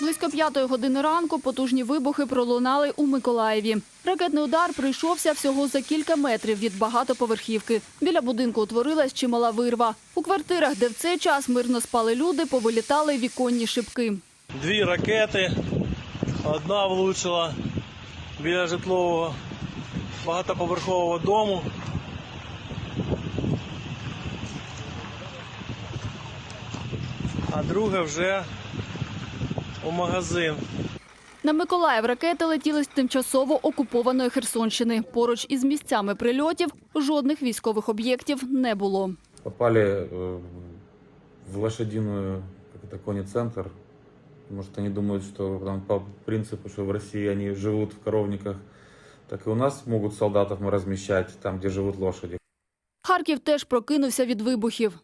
Близько п'ятої години ранку потужні вибухи пролунали у Миколаєві. Ракетний удар прийшовся всього за кілька метрів від багатоповерхівки. Біля будинку утворилась чимала вирва. У квартирах, де в цей час мирно спали люди, повилітали віконні шибки. Дві ракети. Одна влучила біля житлового багатоповерхового дому. А друга вже у магазин. На Миколаїв ракети летіли з тимчасово окупованої Херсонщини. Поруч із місцями прильотів жодних військових об'єктів не було. попали э, в лошадиную, как это, кони-центр. Может, они думают, что там по принципу, что в России они живут в коровниках, так и у нас могут солдатов мы размещать там, где живут лошади. Харків теж прокинувся від вибухів.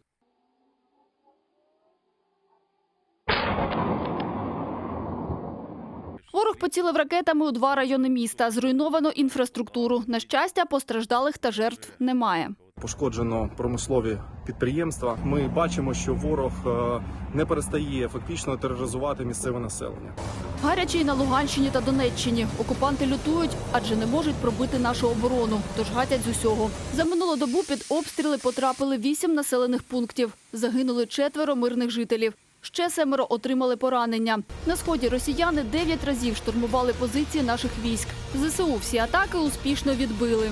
Ворог поцілив ракетами у два райони міста. Зруйновано інфраструктуру. На щастя, постраждалих та жертв немає. пошкоджено промислові підприємства. Ми бачимо, що ворог е, не перестає фактично тероризувати місцеве населення. Гаряче на Луганщині та Донеччині. Окупанти лютують, адже не можуть пробити нашу оборону, тож гатять з усього. За минулу добу під обстріли потрапили вісім населених пунктів. Загинули четверо мирних жителів. Ще семеро отримали поранення. На сході росіяни дев'ять разів штурмували позиції наших військ. ЗСУ всі атаки успішно відбили.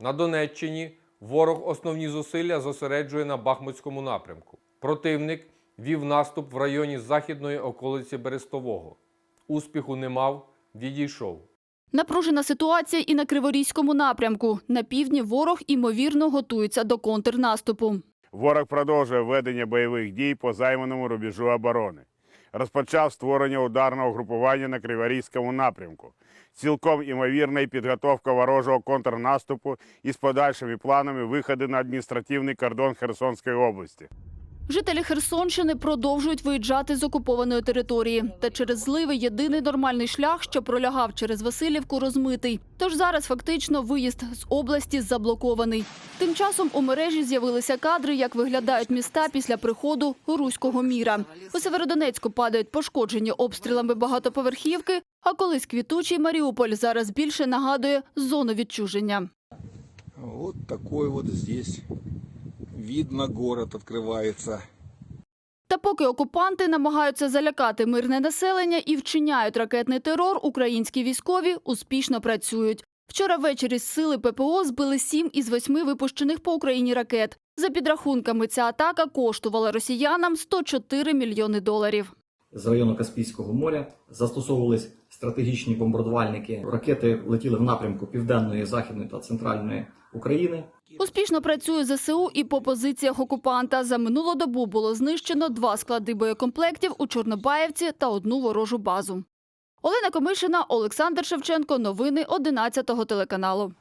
На Донеччині ворог основні зусилля зосереджує на Бахмутському напрямку. Противник вів наступ в районі західної околиці Берестового. Успіху не мав, відійшов. Напружена ситуація і на Криворізькому напрямку. На півдні ворог імовірно готується до контрнаступу. Ворог продовжує ведення бойових дій по займаному рубежу оборони. Розпочав створення ударного групування на Криворізькому напрямку. Цілком імовірна і підготовка ворожого контрнаступу із подальшими планами виходу на адміністративний кордон Херсонської області. Жителі Херсонщини продовжують виїжджати з окупованої території. Та через зливи єдиний нормальний шлях, що пролягав через Васильівку, розмитий. Тож зараз фактично виїзд з області заблокований. Тим часом у мережі з'явилися кадри, як виглядають міста після приходу руського міра. У Северодонецьку падають пошкоджені обстрілами багатоповерхівки, а колись квітучий Маріуполь зараз більше нагадує зону відчуження. Вот такой вот видно город открывается. Та поки окупанти намагаються залякати мирне населення і вчиняють ракетний терор, українські військові успішно працюють. Вчора ввечері сили ППО збили сім із восьми випущених по Україні ракет. За підрахунками, ця атака коштувала росіянам 104 мільйони доларів. з району Каспійського моря застосовувались стратегічні бомбардувальники. Ракети летіли в напрямку південної, західної та центральної України. Успішно працює ЗСУ і по позиціях окупанта. За минулу добу було знищено два склади боєкомплектів у Чорнобаївці та одну ворожу базу. Олена Комишина, Олександр Шевченко. Новини 11 телеканалу.